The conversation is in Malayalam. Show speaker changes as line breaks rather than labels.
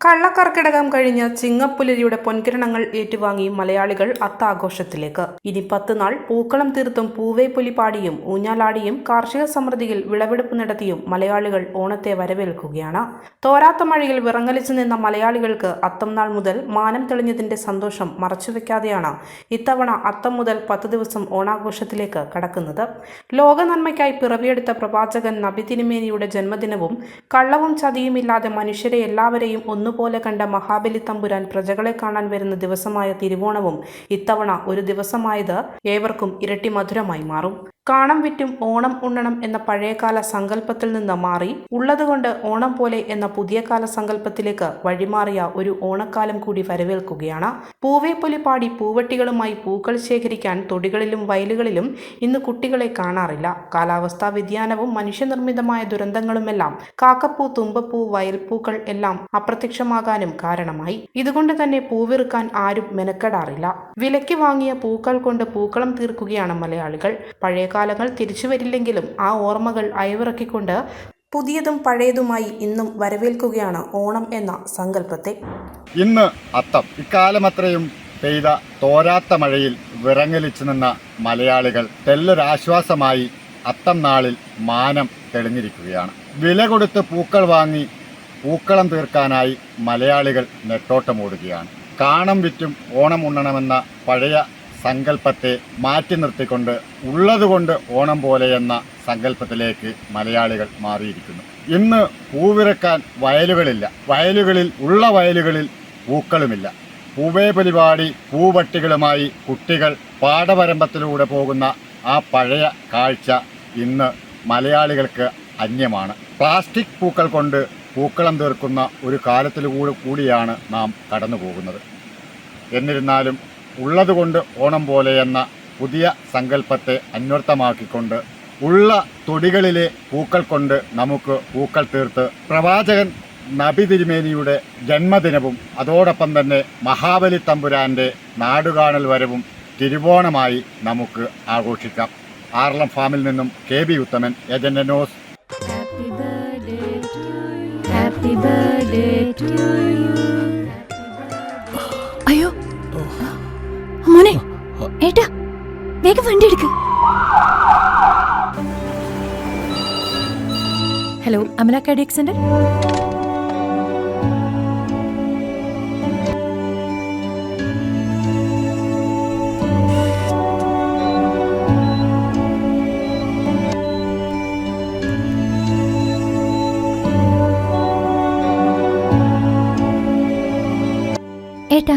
കള്ളക്കർക്കിടകം കഴിഞ്ഞ ചിങ്ങപ്പുലരിയുടെ പൊൻകിരണങ്ങൾ ഏറ്റുവാങ്ങി മലയാളികൾ അത്താഘോഷത്തിലേക്ക്. ഇനി പത്ത് നാൾ പൂക്കളം തീർത്തും പൂവേപ്പൊലി പാടിയും ഊഞ്ഞാലാടിയും കാർഷിക സമൃദ്ധിയിൽ വിളവെടുപ്പ് നടത്തിയും മലയാളികൾ ഓണത്തെ വരവേൽക്കുകയാണ്. തോരാത്ത മഴയിൽ വിറങ്ങലിച്ചു നിന്ന മലയാളികൾക്ക് അത്തം നാൾ മുതൽ മാനം തെളിഞ്ഞതിന്റെ സന്തോഷം മറച്ചുവെക്കാതെയാണ് ഇത്തവണ അത്തം മുതൽ പത്ത് ദിവസം ഓണാഘോഷത്തിലേക്ക് കടക്കുന്നത്. ലോക നന്മയ്ക്കായി പിറവിയെടുത്ത പ്രവാചകൻ നബി തിരുമേനിയുടെ ജന്മദിനവും കള്ളവും ചതിയുമില്ലാതെ മനുഷ്യരെ എല്ലാവരെയും ഒന്നുപോലെ കണ്ട മഹാബലി തമ്പുരാൻ പ്രജകളെ കാണാൻ വരുന്ന ദിവസമായ തിരുവോണവും ഇത്തവണ ഒരു ദിവസമായത് ഏവർക്കും ഇരട്ടി മധുരമായി മാറും. കാണം വിറ്റും ഓണം ഉണ്ണണം എന്ന പഴയകാല സങ്കല്പത്തിൽ നിന്ന് മാറി ഉള്ളതുകൊണ്ട് ഓണം പോലെ എന്ന പുതിയ കാല സങ്കല്പത്തിലേക്ക് വഴിമാറിയ ഒരു ഓണക്കാലം കൂടി വരവേൽക്കുകയാണ്. പൂവേപ്പൊലി പാടി പൂവട്ടികളുമായി പൂക്കൾ ശേഖരിക്കാൻ തൊടികളിലും വയലുകളിലും ഇന്ന് കുട്ടികളെ കാണാറില്ല. കാലാവസ്ഥാ വ്യതിയാനവും മനുഷ്യനിർമ്മിതമായ ദുരന്തങ്ങളുമെല്ലാം കാക്കപ്പൂ തുമ്പപ്പൂ വയൽപ്പൂക്കൾ എല്ലാം അപ്രത്യക്ഷമാകാനും കാരണമായി. ഇതുകൊണ്ട് തന്നെ പൂവിറുക്കാൻ ആരും മെനക്കെടാറില്ല. വിലയ്ക്ക് വാങ്ങിയ പൂക്കൾ കൊണ്ട് പൂക്കളം തീർക്കുകയാണ് മലയാളികൾ. പഴയ കാലങ്ങൾ തിരിച്ചു വരില്ലെങ്കിലും ആ ഓർമ്മകൾ അയവിറക്കിക്കൊണ്ട് പുതിയതും പഴയതുമായി ഇന്നും വരവേൽക്കുകയാണ് ഓണം എന്ന സങ്കല്പത്തെ.
ഇന്ന് അത്തം. ഇക്കാലമത്രയും പെയ്ത തോരാത്ത മഴയിൽ വിറങ്ങലിച്ചു നിന്ന മലയാളികൾ തെല്ലൊരാശ്വാസമായി അത്തം നാളിൽ മാനം തെളിഞ്ഞിരിക്കുകയാണ്. വില കൊടുത്ത് പൂക്കൾ വാങ്ങി പൂക്കളം തീർക്കാനായി മലയാളികൾ നെട്ടോട്ടമോടുകയാണ്. കാണം വിറ്റും ഓണം ഉണ്ണണമെന്ന പഴയ സങ്കല്പത്തെ മാറ്റി നിർത്തിക്കൊണ്ട് ഉള്ളതുകൊണ്ട് ഓണം പോലെ എന്ന സങ്കല്പത്തിലേക്ക് മലയാളികൾ മാറിയിരിക്കുന്നു. ഇന്ന് പൂവിറക്കാൻ വയലുകളില്ല. വയലുകളിൽ ഉള്ള വയലുകളിൽ പൂക്കളുമില്ല. പൂവേ പരിപാടി പൂവട്ടികളുമായി കുട്ടികൾ പാടവരമ്പത്തിലൂടെ പോകുന്ന ആ പഴയ കാഴ്ച ഇന്ന് മലയാളികൾക്ക് അന്യമാണ്. പ്ലാസ്റ്റിക് പൂക്കൾ കൊണ്ട് പൂക്കളം തീർക്കുന്ന ഒരു കാലത്തിലൂടെ കൂടിയാണ് നാം കടന്നു പോകുന്നത് എന്നിരുന്നാലും ഉള്ളതുകൊണ്ട് ഓണം പോലെ എന്ന പുതിയ സങ്കല്പത്തെ അന്വർത്ഥമാക്കിക്കൊണ്ട് ഉള്ള തൊടികളിലെ പൂക്കൾ കൊണ്ട് നമുക്ക് പൂക്കൾ തീർത്ത് പ്രവാചകൻ നബി തിരുമേനിയുടെ ജന്മദിനവും അതോടൊപ്പം തന്നെ മഹാബലി തമ്പുരാന്റെ നാടുകാണൽ വരവും തിരുവോണമായി നമുക്ക് ആഘോഷിക്കാം. ആർലം ഫാമിൽ നിന്നും K B Uthaman agent nose
happy birthday to happy birthday birthday
ഏട്ടാ വേഗം വണ്ടി എടുക്ക്. ഹലോ അമല കാർഡിയക് സെന്റർ ഏട്ടാ